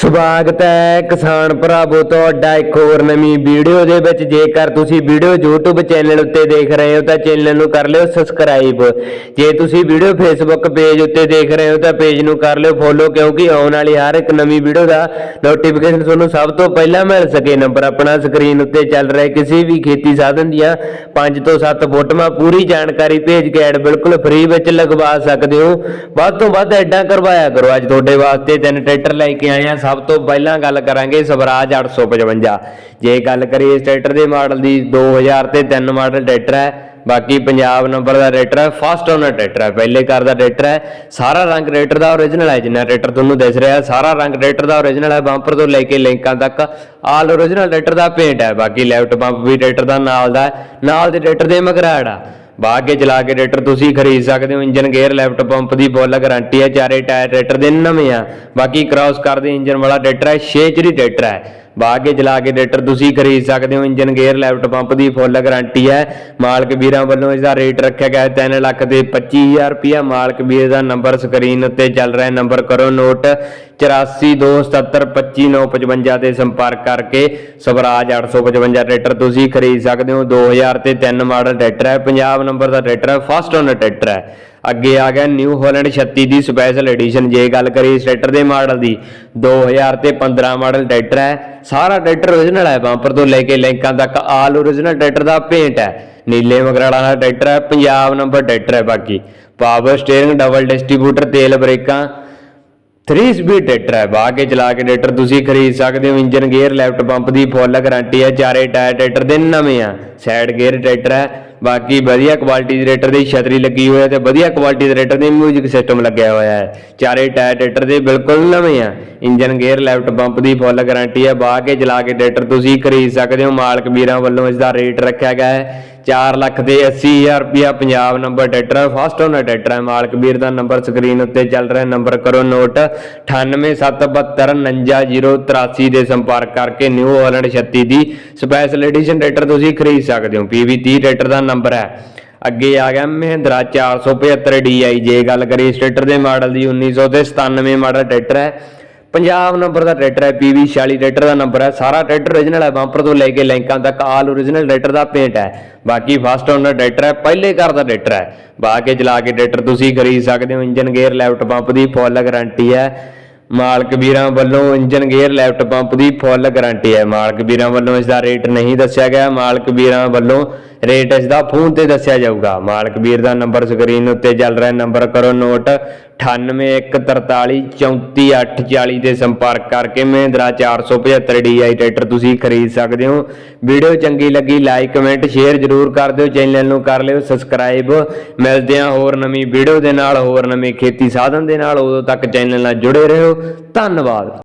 ਸਵਾਗਤ ਹੈ ਕਿਸਾਨ ਭਰਾਵੋ, ਤੁਹਾਡਾ ਇੱਕ ਹੋਰ ਨਵੀਂ ਵੀਡੀਓ ਦੇ ਵਿੱਚ ਜੇਕਰ ਤੁਸੀਂ ਵੀਡੀਓ YouTube ਚੈਨਲ ਉੱਤੇ ਦੇਖ ਰਹੇ ਹੋ ਤਾਂ ਚੈਨਲ ਨੂੰ ਕਰ ਲਿਓ ਸਬਸਕ੍ਰਾਈਬ ਜੇ ਤੁਸੀਂ ਵੀਡੀਓ Facebook ਪੇਜ ਉੱਤੇ ਦੇਖ ਰਹੇ ਹੋ ਤਾਂ ਪੇਜ ਨੂੰ ਕਰ ਲਿਓ ਫੋਲੋ ਕਿਉਂਕਿ ਆਉਣ ਵਾਲੀ ਹਰ ਇੱਕ ਨਵੀਂ ਵੀਡੀਓ ਦਾ ਨੋਟੀਫਿਕੇਸ਼ਨ ਤੁਹਾਨੂੰ ਸਭ ਤੋਂ ਪਹਿਲਾਂ ਮਿਲ ਸਕੇ। ਨੰਬਰ ਆਪਣਾ ਸਕਰੀਨ ਉੱਤੇ ਚੱਲ ਰਿਹਾ ਕਿਸੇ ਵੀ ਖੇਤੀ ਸਾਧਨ ਦੀਆਂ 5 ਤੋਂ 7 ਫੋਟੋਆਂ ਪੂਰੀ ਜਾਣਕਾਰੀ ਭੇਜ ਕੇ ਐਡ ਬਿਲਕੁਲ ਫ੍ਰੀ ਵਿੱਚ ਲਗਵਾ ਸਕਦੇ ਹੋ। ਵੱਧ ਤੋਂ ਵੱਧ ਐਡਾਂ ਕਰਵਾਇਆ ਕਰੋ। ਅੱਜ ਤੁਹਾਡੇ ਵਾਸਤੇ ਤਿੰਨ ਟਰੈਕਟਰ ਲੈ ਕੇ ਆਏ ਆ ਸਭ ਤੋਂ ਪਹਿਲਾਂ ਗੱਲ ਕਰਾਂਗੇ ਸਵਰਾਜ 855 ਜੇ ਗੱਲ ਕਰੀਏ ਇਸ ਟਰੈਕਟਰ ਦੇ ਮਾਡਲ ਦੀ 2000 ਤੇ 3 ਮਾਡਲ ਟਰੈਕਟਰ ਹੈ, ਬਾਕੀ ਪੰਜਾਬ ਨੰਬਰ ਦਾ ਟਰੈਕਟਰ ਹੈ ਫਸਟ ਓਨਰ ਟਰੈਕਟਰ ਹੈ, ਪਹਿਲੇ ਕਾਰ ਦਾ ਟਰੈਕਟਰ ਹੈ, ਸਾਰਾ ਰੰਗ ਰੇਟਰ ਦਾ ਓਰੀਜਨਲ ਹੈ, ਜਿੰਨਾ ਟਰੈਕਟਰ ਤੁਹਾਨੂੰ ਦਿਸ ਰਿਹਾ ਸਾਰਾ ਰੰਗ ਰੇਟਰ ਦਾ ਓਰੀਜਨਲ ਹੈ ਬੰਪਰ ਤੋਂ ਲੈ ਕੇ ਲਿੰਕਾਂ ਤੱਕ ਆਲ ਓਰੀਜਨਲ ਰੇਟਰ ਦਾ ਪੇਂਟ ਹੈ, ਬਾਕੀ ਲੈਫਟ ਬੰਪ ਵੀ ਟਰੈਕਟਰ ਦਾ ਨਾਲ ਦਾ ਨਾਲ ਦੇ ਟਰੈਕਟਰ ਦੇ ਮਗਰਾੜ ਆ। ਬਾਹ ਕੇ ਚਲਾ ਕੇ ਟਰੈਕਟਰ ਤੁਸੀਂ ਖਰੀਦ ਸਕਦੇ ਹੋ, ਇੰਜਨ, ਗੇਅਰ ਲੈਫਟ ਪੰਪ ਦੀ ਫੁੱਲ ਗਾਰੰਟੀ ਹੈ, ਚਾਰੇ ਟਾਇਰ ਟਰੈਕਟਰ ਦੇ ਨਵੇਂ ਆ। ਬਾਕੀ ਕ੍ਰਾਸ ਕਰਦੇ, ਇੰਜਨ ਵਾਲਾ ਟਰੈਕਟਰ ਹੈ 6 ਚਰੀ ਟਰੈਕਟਰ ਹੈ। ਬਾਅਦ ਕੇ ਚਲਾ ਕੇ ਟਰੈਕਟਰ ਤੁਸੀਂ ਖਰੀਦ ਸਕਦੇ ਹੋ। ਇੰਜਨ ਗੇਅਰ ਲੈਫਟ ਪੰਪ ਦੀ ਫੁੱਲ ਗਾਰੰਟੀ ਹੈ। ਮਾਲਕ ਵੀਰਾਂ ਵੱਲੋਂ ਇਸ ਦਾ ਰੇਟ ਰੱਖਿਆ ਗਿਆ ਹੈ। 3 ਲੱਖ ਤੇ 25000 ਰੁਪਇਆ। ਮਾਲਕ ਵੀਰ ਦਾ ਨੰਬਰ ਸਕਰੀਨ ਉੱਤੇ ਚੱਲ ਰਿਹਾ ਨੰਬਰ ਕਰੋ ਨੋਟ 8427255955 ਤੇ ਸੰਪਰਕ ਕਰਕੇ ਸਵਰਾਜ 855 ਟਰੈਕਟਰ ਤੁਸੀਂ ਖਰੀਦ ਸਕਦੇ ਹੋ। 2000 ਤੇ 3 ਮਾਡਲ ਟਰੈਕਟਰ ਹੈ। ਪੰਜਾਬ ਨੰਬਰ ਦਾ ਟਰੈਕਟਰ ਹੈ। ਫਸਟ ਓਨਰ ਟਰੈਕਟਰ ਹੈ। ਅੱਗੇ ਆ ਗਿਆ ਨਿਊ ਹੋਲੈਂਡ 36 ਦੀ ਸਪੈਸ਼ਲ ਐਡੀਸ਼ਨ। ਜੇ ਗੱਲ ਕਰੀਏ ਇਸ ਟਰੈਕਟਰ ਦੇ ਮਾਡਲ ਦੀ 2000 ਤੇ 15 ਮਾਡਲ ਟਰੈਕਟਰ ਹੈ। ਸਾਰਾ ਟਰੈਕਟਰ ਓਰੀਜਨਲ ਹੈ ਬੰਪਰ ਤੋਂ ਲੈ ਕੇ ਲਿੰਕਾਂ ਤੱਕ ਆਲ ਓਰੀਜਨਲ ਟਰੈਕਟਰ ਦਾ ਪੇਂਟ ਹੈ। ਨੀਲੇ ਮਗਰਾੜਾ ਦਾ ਟਰੈਕਟਰ ਹੈ, ਪੰਜਾਬ ਨੰਬਰ ਟਰੈਕਟਰ ਹੈ ਬਾਕੀ। ਪਾਵਰ ਸਟੀਅਰਿੰਗ ਡਬਲ ਡਿਸਟ੍ਰੀਬਿਊਟਰ ਤੇਲ ਬ੍ਰੇਕਾਂ 3 ਸਪੀਡ ਟਰੈਕਟਰ ਹੈ। ਬਾਹ ਕੇ ਚਲਾ ਕੇ ਟਰੈਕਟਰ ਤੁਸੀਂ ਖਰੀਦ ਸਕਦੇ ਹੋ। ਇੰਜਨ ਗੇਅਰ ਲੈਫਟ ਪੰਪ ਦੀ ਫੁੱਲ ਗਾਰੰਟੀ ਹੈ। ਚਾਰੇ ਟਾਇਰ ਟਰੈਕਟਰ ਦੇ ਨਵੇਂ ਆ। ਸਾਈਡ ਗੇਅਰ ਟਰੈਕਟਰ ਹੈ। ਬਾਕੀ ਵਧੀਆ ਕੁਆਲਿਟੀ ਦੀ ਰੇਟਰ ਦੀ ਛਤਰੀ ਲੱਗੀ ਹੋਈ ਹੈ ਤੇ ਵਧੀਆ ਕੁਆਲਿਟੀ ਦੇ ਰੇਟਰ ਦੀ ਮਿਊਜ਼ਿਕ ਸਿਸਟਮ ਲੱਗਿਆ ਹੋਇਆ ਹੈ। ਚਾਰੇ ਟਾਇਰ ਟਰੈਕਟਰ ਦੇ ਬਿਲਕੁਲ ਨਵੇਂ ਆ। ਇੰਜਨ ਗੇਅਰ ਲੈਫਟ ਪੰਪ ਦੀ ਫੁੱਲ ਗਾਰੰਟੀ ਹੈ। ਬਾਹ ਕੇ ਚਲਾ ਕੇ ਟਰੈਕਟਰ ਤੁਸੀਂ ਖਰੀਦ ਸਕਦੇ ਹੋ। ਮਾਲਕ ਵੀਰਾਂ ਵੱਲੋਂ ਇਸ ਦਾ ਰੇਟ ਰੱਖਿਆ ਗਿਆ ਹੈ। 4 ਲੱਖ ਤੇ 80000 ਰੁਪਇਆ Punjab number tractor first owner tractor ਹੈ। ਮਾਲਕ ਵੀਰ ਦਾ ਨੰਬਰ ਸਕਰੀਨ ਉੱਤੇ ਚੱਲ ਰਿਹਾ ਨੰਬਰ ਕਰੋ ਨੋਟ 9877299083 ਦੇ ਸੰਪਰਕ ਕਰਕੇ ਨਿਊ ਹਾਲੈਂਡ 36 ਦੀ ਸਪੈਸ਼ਲ ਐਡੀਸ਼ਨ ਟਰੈਕਟਰ ਤੁਸੀਂ ਖਰੀਦ ਸਕਦੇ ਹੋ। PV30 ਟਰੈਕਟਰ ਦਾ ਨੰਬਰ ਹੈ। ਅੱਗੇ ਆ ਗਿਆ ਮਹਿੰਦਰਾ 475 DI ਜੇ ਗੱਲ ਕਰੀਏ ਇਸ ਟਰੈਕਟਰ ਦੇ ਮਾਡਲ ਦੀ 1997 ਮਾਡਲ ਟਰੈਕਟਰ ਹੈ। ਪੰਜਾਬ ਨੰਬਰ ਦਾ ਟਰੈਕਟਰ ਹੈ PV 46 ਟਰੈਕਟਰ ਦਾ ਨੰਬਰ ਹੈ। ਸਾਰਾ ਟਰੈਕਟਰ ਓਰੀਜਨਲ ਹੈ ਬੰਪਰ ਤੋਂ ਲੈ ਕੇ ਲੈਂਕਾਂ ਤੱਕ ਆਲ ਓਰੀਜਨਲ ਟਰੈਕਟਰ ਦਾ ਪੇਂਟ ਹੈ। ਬਾਕੀ ਫਸਟ ਓਨਰ ਟਰੈਕਟਰ ਹੈ, ਪਹਿਲੇ ਘਰ ਦਾ ਟਰੈਕਟਰ ਹੈ। ਬਾ ਕੇ ਚਲਾ ਕੇ ਟਰੈਕਟਰ ਤੁਸੀਂ ਖਰੀਦ ਸਕਦੇ ਹੋ। ਇੰਜਨ ਗੇਅਰ ਲੈਫਟ ਪੰਪ ਦੀ ਫੁੱਲ ਗਾਰੰਟੀ ਹੈ। ਮਾਲਕ ਵੀਰਾਂ ਵੱਲੋਂ ਇੰਜਨ ਗੇਅਰ ਲੈਫਟ ਪੰਪ ਦੀ ਫੁੱਲ ਗਾਰੰਟੀ ਹੈ। ਮਾਲਕ ਵੀਰਾਂ ਵੱਲੋਂ ਇਸ ਦਾ ਰੇਟ ਨਹੀਂ ਦੱਸਿਆ ਗਿਆ। ਮਾਲਕ ਵੀਰਾਂ ਵੱਲੋਂ ਰੇਟ ਇਸ ਦਾ ਫੋਨ ਤੇ ਦੱਸਿਆ ਜਾਊਗਾ। ਮਾਲਕ ਵੀਰ ਦਾ ਨੰਬਰ ਸਕਰੀਨ ਉੱਤੇ ਚੱਲ ਰਿਹਾ। ਨੰਬਰ ਕਰੋ ਨੋਟ 9814434840 ਤੇ ਸੰਪਰਕ ਕਰਕੇ ਮਹਿੰਦਰਾ 475 DI ਟਰੈਕਟਰ ਤੁਸੀਂ ਖਰੀਦ ਸਕਦੇ ਹੋ। ਵੀਡੀਓ ਚੰਗੀ ਲੱਗੀ, ਲਾਈਕ, ਕਮੈਂਟ, ਸ਼ੇਅਰ ਜਰੂਰ ਕਰ ਦਿਓ। ਚੈਨਲ ਨੂੰ ਕਰ ਲਿਓ ਸਬਸਕ੍ਰਾਈਬ। ਮਿਲਦੇ ਹਾਂ ਹੋਰ ਨਵੀਂ ਵੀਡੀਓ ਦੇ ਨਾਲ, ਹੋਰ ਨਵੇਂ ਖੇਤੀ ਸਾਧਨ ਦੇ ਨਾਲ। ਉਦੋਂ ਤੱਕ ਚੈਨਲ ਨਾਲ ਜੁੜੇ ਰਹੋ। ਧੰਨਵਾਦ।